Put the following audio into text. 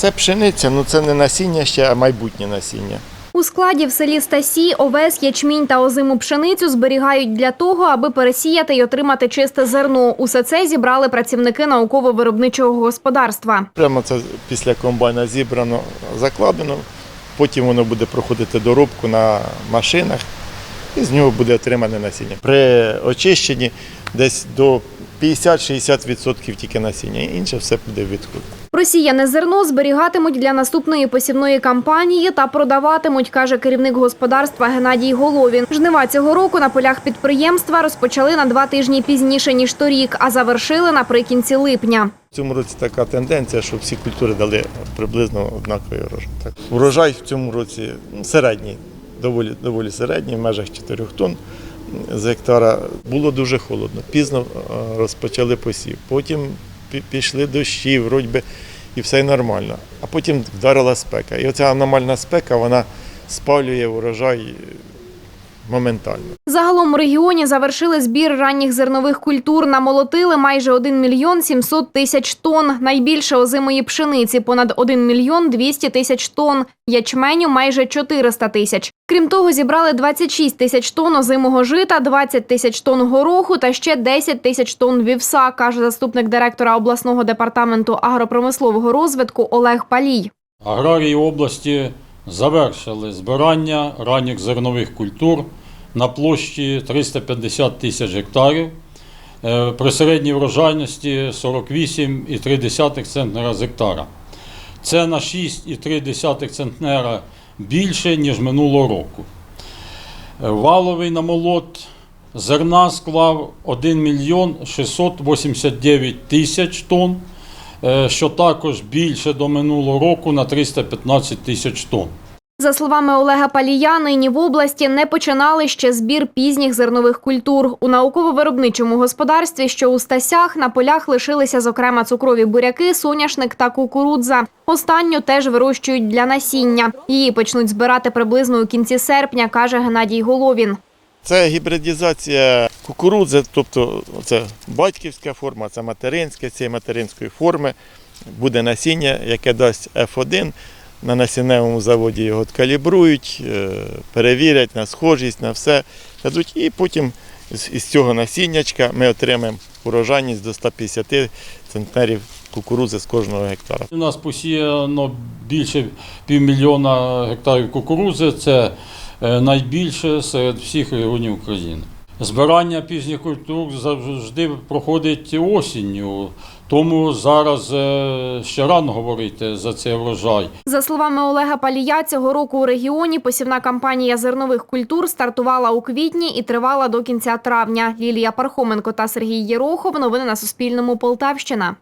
Це пшениця, ну це не насіння ще, а майбутнє насіння. У складі в селі Стасі овес, ячмінь та озиму пшеницю зберігають для того, аби пересіяти й отримати чисте зерно. Усе це зібрали працівники науково-виробничого господарства. Прямо це після комбайна зібрано, закладено. Потім воно буде проходити доробку на машинах і з нього буде отримане насіння. При очищенні десь до 50-60% тільки насіння, інше все буде в відход. Просіяне зерно зберігатимуть для наступної посівної кампанії та продаватимуть, каже керівник господарства Геннадій Головін. Жнива цього року на полях підприємства розпочали на два тижні пізніше ніж торік, а завершили наприкінці липня. В цьому році така тенденція, що всі культури дали приблизно однаковий урожай. Урожай в цьому році середній, доволі, доволі середній, в межах 4 тонн з гектара. Було дуже холодно. Пізно е, розпочали посів. Потім пішли дощі, вроді би, і все нормально. А потім вдарила спека. І оця аномальна спека вона спалює урожай моментально. Загалом у регіоні завершили збір ранніх зернових культур. Намолотили майже 1 мільйон 700 тисяч тонн. Найбільше озимої пшениці – понад 1 мільйон 200 тисяч тонн. Ячменю – майже 400 тисяч. Крім того, зібрали 26 тисяч тонн озимого жита, 20 тисяч тонн гороху та ще 10 тисяч тонн вівса, каже заступник директора обласного департаменту агропромислового розвитку Олег Палій. Аграрії області завершили збирання ранніх зернових культур на площі 350 тисяч гектарів е, при середній врожайності 48,3 центнера з гектара. Це на 6,3 центнера більше, ніж минулого року. Е, Валовий намолот зерна склав 1 мільйон 689 тисяч тонн, е, що також більше до минулого року на 315 тисяч тонн. За словами Олега Палія, нині в області не починали ще збір пізніх зернових культур. У науково-виробничому господарстві, що у Стасях, на полях лишилися зокрема цукрові буряки, соняшник та кукурудза. Останню теж вирощують для насіння. Її почнуть збирати приблизно у кінці серпня, каже Геннадій Головін. Це гібридизація кукурудзи, тобто це батьківська форма, це материнська, цієї материнської форми буде насіння, яке дасть F1. На насінневому заводі його калібрують, е, перевірять на схожість, на все дадуть. І потім із цього насіннячка ми отримаємо урожайність до 150 центнерів кукурудзи з кожного гектара. У нас посіяно більше півмільйона гектарів кукурудзи. Це е, найбільше серед всіх регіонів України. Збирання пізніх культур завжди проходить осінню, тому зараз е, ще рано говорити за цей врожай. За словами Олега Палія, цього року у регіоні посівна кампанія зернових культур стартувала у квітні і тривала до кінця травня. Лілія Пархоменко та Сергій Єрохов. Новини на Суспільному. Полтавщина.